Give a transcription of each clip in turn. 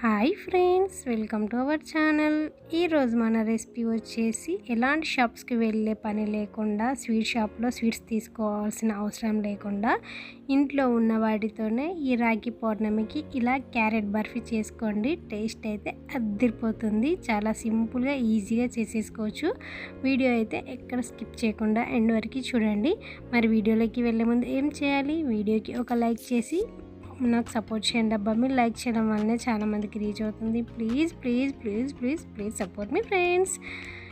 Hi friends welcome to our channel. ఈరోజు మన recipe వచ్చేసి ఎలాంటి షాప్స్కి వెళ్ళే పని లేకుండా స్వీట్ షాప్లో స్వీట్స్ తీసుకోవాల్సిన అవసరం లేకుండా ఇంట్లో ఉన్న వాటితోనే ఈ రాఖీ పౌర్ణమికి ఇలా క్యారెట్ బర్ఫీ చేసుకోండి. టేస్ట్ అయితే అద్దరిపోతుంది చాలా సింపుల్గా ఈజీగా చేసేసుకోవచ్చు. వీడియో అయితే ఎక్కడ స్కిప్ చేయకుండా ఎండ్ వరకు చూడండి. మరి వీడియోలోకి వెళ్ళే ముందు ఏం చేయాలి? వీడియోకి ఒక లైక్ చేసి నాకు సపోర్ట్ చేయండి అబ్బా. మీరు లైక్ చేయడం వల్లనే చాలామందికి రీచ్ అవుతుంది. Please please please please please support me friends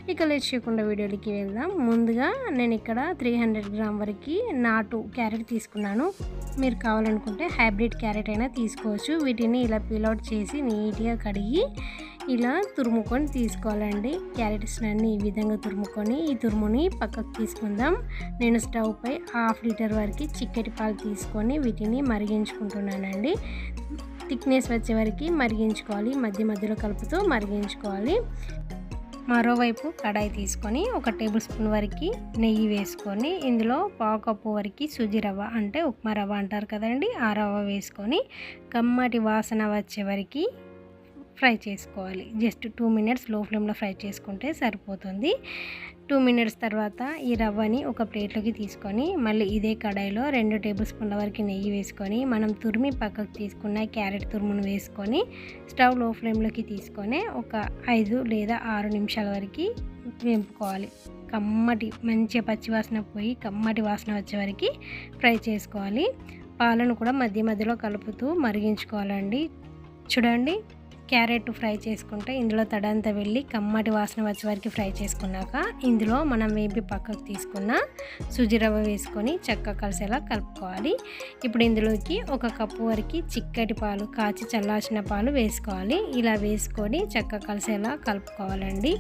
ఇక లేట్ చేయకుండా వీడియోలకి వెళ్దాం. ముందుగా నేను ఇక్కడ త్రీ హండ్రెడ్ గ్రామ్ వరకు నాటు క్యారెట్ తీసుకున్నాను. మీరు కావాలనుకుంటే హైబ్రిడ్ క్యారెట్ అయినా తీసుకోవచ్చు. వీటిని ఇలా పీలౌట్ చేసి నీట్గా కడిగి ఇలా తురుముకొని తీసుకోవాలండి. క్యారెట్స్ అన్ని ఈ విధంగా తురుముకొని ఈ తురుముని పక్కకు తీసుకుందాం. నేను స్టవ్ పై హాఫ్ లీటర్ వరకు చిక్కటి పాలు తీసుకొని వీటిని మరిగించుకుంటున్నానండి. థిక్నెస్ వచ్చే వరకు మరిగించుకోవాలి. మధ్య మధ్యలో కలుపుతూ మరిగించుకోవాలి. మరోవైపు కడాయి తీసుకొని ఒక టేబుల్ స్పూన్ వరకు నెయ్యి వేసుకొని ఇందులో పావు కప్పు వరకు సుజి రవ్వ అంటే ఉప్మా రవ్వ అంటారు కదండి ఆ రవ్వ వేసుకొని కమ్మటి వాసన వచ్చే వరకు ఫ్రై చేసుకోవాలి. జస్ట్ టూ మినిట్స్లో ఫ్లేమ్లో ఫ్రై చేసుకుంటే సరిపోతుంది. టూ మినిట్స్ తర్వాత ఈ రవ్వని ఒక ప్లేట్లోకి తీసుకొని మళ్ళీ ఇదే కడాయిలో రెండు టేబుల్ స్పూన్ల వరకు నెయ్యి వేసుకొని మనం తురిమి పక్కకు తీసుకున్న క్యారెట్ తురుమును వేసుకొని స్టవ్లో ఫ్లేమ్లోకి తీసుకొని ఒక ఐదు లేదా ఆరు నిమిషాల వరకు వేపుకోవాలి. కమ్మటి మంచిగా పచ్చివాసన పోయి కమ్మటి వాసన వచ్చే వరకు ఫ్రై చేసుకోవాలి. పాలను కూడా మధ్య మధ్యలో కలుపుతూ మరిగించుకోవాలండి. చూడండి. క్యారెట్ ఫ్రై చేసుకుంటే ఇందులో తడంతా వెళ్ళి కమ్మటి వాసన వచ్చే వరకు ఫ్రై చేసుకున్నాక ఇందులో మనం వేపి పక్కకు తీసుకున్న సుజి రవ్వ వేసుకొని చక్కగా కలిసేలా కలుపుకోవాలి. ఇప్పుడు ఇందులోకి ఒక కప్పు వరకు చిక్కటి పాలు కాచి చల్లార్చిన పాలు వేసుకోవాలి. ఇలా వేసుకొని చక్కగా కలిసేలా కలుపుకోవాలండి.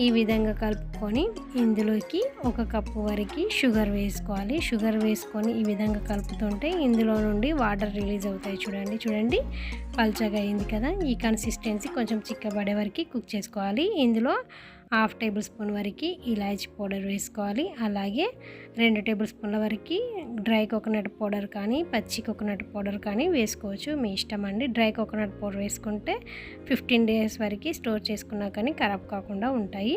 ఈ విధంగా కలుపు వేసుకొని ఇందులోకి ఒక కప్పు వరకు షుగర్ వేసుకోవాలి. షుగర్ వేసుకొని ఈ విధంగా కలుపుతుంటే ఇందులో నుండి వాటర్ రిలీజ్ అవుతాయి చూడండి. చూడండి పల్చగా అయింది కదా. ఈ కన్సిస్టెన్సీ కొంచెం చిక్కబడే వరకు కుక్ చేసుకోవాలి. ఇందులో హాఫ్ టేబుల్ స్పూన్ వరకు ఇలాచి పౌడర్ వేసుకోవాలి. అలాగే రెండు టేబుల్ స్పూన్ల వరకు డ్రై కోకోనట్ పౌడర్ కానీ పచ్చి కోకోనట్ పౌడర్ కానీ వేసుకోవచ్చు. మీ ఇష్టం అండి. డ్రై కోకోనట్ పౌడర్ వేసుకుంటే ఫిఫ్టీన్ డేస్ వరకు స్టోర్ చేసుకున్నా కానీ ఖరాబ్ కాకుండా ఉంటాయి.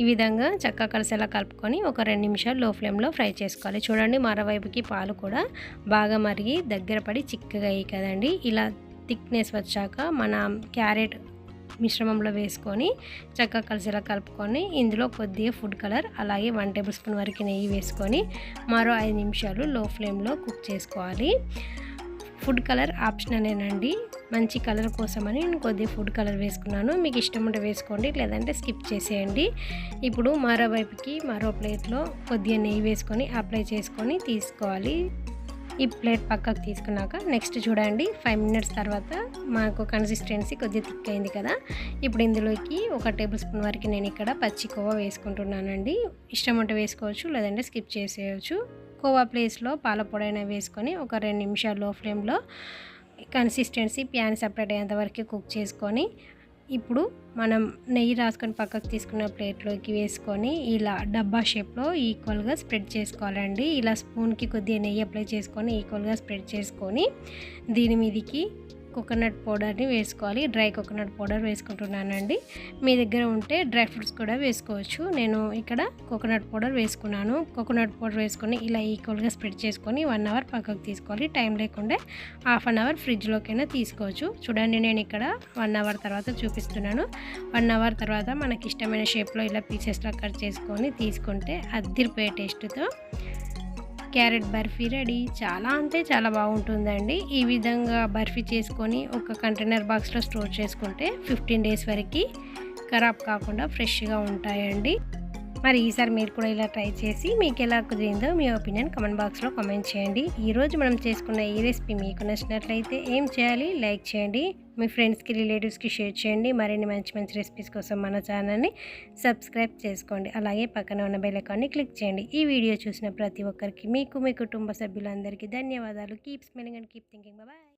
ఈ విధంగా చక్కగా కలిసేలా కలుపుకొని ఒక రెండు నిమిషాలు లో ఫ్లేమ్లో ఫ్రై చేసుకోవాలి. చూడండి మరోవైపుకి పాలు కూడా బాగా మరిగి దగ్గర పడి చిక్కగా అయ్యి కదండి. ఇలా థిక్నెస్ వచ్చాక మన క్యారెట్ మిశ్రమంలో వేసుకొని చక్కగా కలిసేలా కలుపుకొని ఇందులో కొద్దిగా ఫుడ్ కలర్ అలాగే వన్ టేబుల్ స్పూన్ వరకు నెయ్యి వేసుకొని మరో ఐదు నిమిషాలు లో ఫ్లేమ్లో కుక్ చేసుకోవాలి. ఫుడ్ కలర్ ఆప్షనలేనండి. మంచి కలర్ కోసమని నేను కొద్దిగా ఫుడ్ కలర్ వేసుకున్నాను. మీకు ఇష్టం ఉంటే వేసుకోండి లేదంటే స్కిప్ చేసేయండి. ఇప్పుడు మరోవైపుకి మరో ప్లేట్లో కొద్దిగా నెయ్యి వేసుకొని అప్లై చేసుకొని తీసుకోవాలి. ఈ ప్లేట్ పక్కకు తీసుకున్నాక నెక్స్ట్ చూడండి ఫైవ్ మినిట్స్ తర్వాత మాకు కన్సిస్టెన్సీ కొద్దిగా థిక్ అయింది కదా. ఇప్పుడు ఇందులోకి ఒక టేబుల్ స్పూన్ వరకు నేను ఇక్కడ పచ్చి కోవా వేసుకుంటున్నానండి. ఇష్టం ఉంటే వేసుకోవచ్చు లేదంటే స్కిప్ చేసేయచ్చు. కోవా ప్లేస్లో పాల పొడైనా వేసుకొని ఒక రెండు నిమిషాలు లో ఫ్లేమ్లో కన్సిస్టెన్సీ ప్యాన్ సపరేట్ అయ్యేంత వరకు కుక్ చేసుకొని ఇప్పుడు మనం నెయ్యి రాసుకొని పక్కకు తీసుకున్న ప్లేట్లోకి వేసుకొని ఇలా డబ్బా షేప్లో ఈక్వల్గా స్ప్రెడ్ చేసుకోవాలండి. ఇలా స్పూన్కి కొద్దిగా నెయ్యి అప్లై చేసుకొని ఈక్వల్గా స్ప్రెడ్ చేసుకొని దీని మీదకి కోకోనట్ పౌడర్ని వేసుకోవాలి. డ్రై కోకోనట్ పౌడర్ వేసుకుంటున్నానండి. మీ దగ్గర ఉంటే డ్రై ఫ్రూట్స్ కూడా వేసుకోవచ్చు. నేను ఇక్కడ కోకోనట్ పౌడర్ వేసుకున్నాను. కోకోనట్ పౌడర్ వేసుకొని ఇలా ఈక్వల్గా స్ప్రెడ్ చేసుకొని వన్ అవర్ పక్కకు తీసుకోవాలి. టైం లేకుండా హాఫ్ అన్ అవర్ ఫ్రిడ్జ్లోకైనా తీసుకోవచ్చు. చూడండి నేను ఇక్కడ వన్ అవర్ తర్వాత చూపిస్తున్నాను. వన్ అవర్ తర్వాత మనకి ఇష్టమైన షేప్లో ఇలా పీసెస్లో కట్ చేసుకొని తీసుకుంటే అద్దిరిపోయే టేస్ట్తో క్యారెట్ బర్ఫీ రెడీ. చాలా అంటే చాలా బాగుంటుందండి. ఈ విధంగా బర్ఫీ చేసుకొని ఒక కంటైనర్ బాక్స్లో స్టోర్ చేసుకుంటే ఫిఫ్టీన్ డేస్ వరకు ఖరాబ్ కాకుండా ఫ్రెష్గా ఉంటాయండి. మరి ఈసారి మీరు కూడా ఇలా ట్రై చేసి మీకు ఎలా కుదిరిందో మీ ఒపీనియన్ కమెంట్ బాక్స్లో కమెంట్ చేయండి. ఈరోజు మనం చేసుకున్న ఈ రెసిపీ మీకు నచ్చినట్లయితే ఏం చేయాలి? లైక్ చేయండి. మీ ఫ్రెండ్స్కి రిలేటివ్స్కి షేర్ చేయండి. మరిన్ని మంచి మంచి రెసిపీస్ కోసం మన ఛానల్ని సబ్స్క్రైబ్ చేసుకోండి. అలాగే పక్కన ఉన్న బెల్ అకౌంట్ని క్లిక్ చేయండి. ఈ వీడియో చూసిన ప్రతి ఒక్కరికి మీకు మీ కుటుంబ సభ్యులందరికీ ధన్యవాదాలు. Keep smiling and keep thinking. Bye.